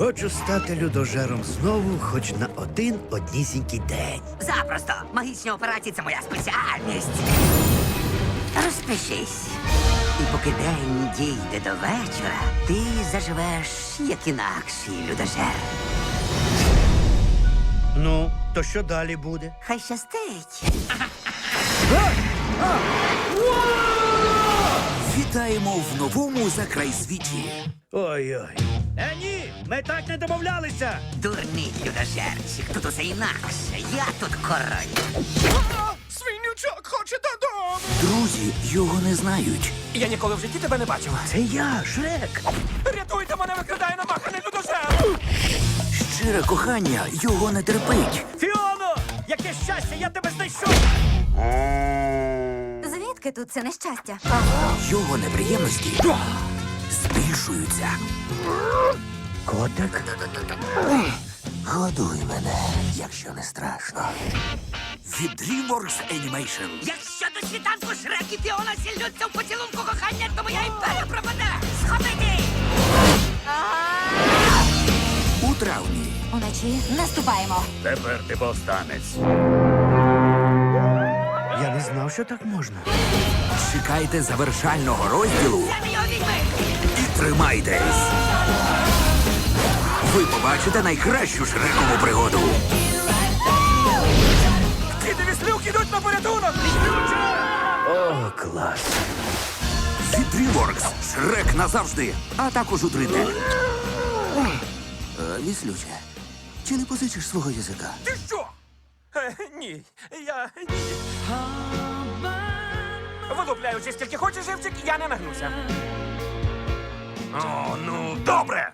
Хочу стати людожером знову, хоч на один однісінький день. Запросто. Магічні операції це моя спеціальність. Розпишись. І поки день дійде до вечора, ти заживеш як інакший людожер. Ну, то що далі буде? Хай щастить. Вітаємо в новому закрайсвіті. Ой-ой. Е, ні, ми так не домовлялися. Дурний людожерчик, тут усе інакше. Я тут король. Свинючок хоче додому. Друзі його не знають. Я ніколи в житті тебе не бачив. Це я, Шрек. Рятуйте мене, викрадає намаханий людожер. Щире кохання його не терпить. Фіоно! Яке щастя, я тебе знайшов! Звідки тут це нещастя? Його неприємності збільшуються. Котик? Годуй мене, якщо не страшно. Від DreamWorks Animation. Якщо до світанку Шрек і Фіона сільються в поцілунку кохання, то моя імперія пропаде. Схопити! У травні. Уночі наступаємо. Тепер ти повстанець. Я не знав, що так можна. Чекайте завершального розділу Це не його відьми! і тримайтесь. Ви побачите найкращу шрекову пригоду. Діти віслюк ідуть на порятунок! О, клас. Вітріворкс. Шрек назавжди, а також у 3D. Віслюче, е, чи не позичиш свого язика? Ти що? Е, ні, я ні. Вилупляючи скільки хочеш, живчик, я не нагнуся. О, ну добре!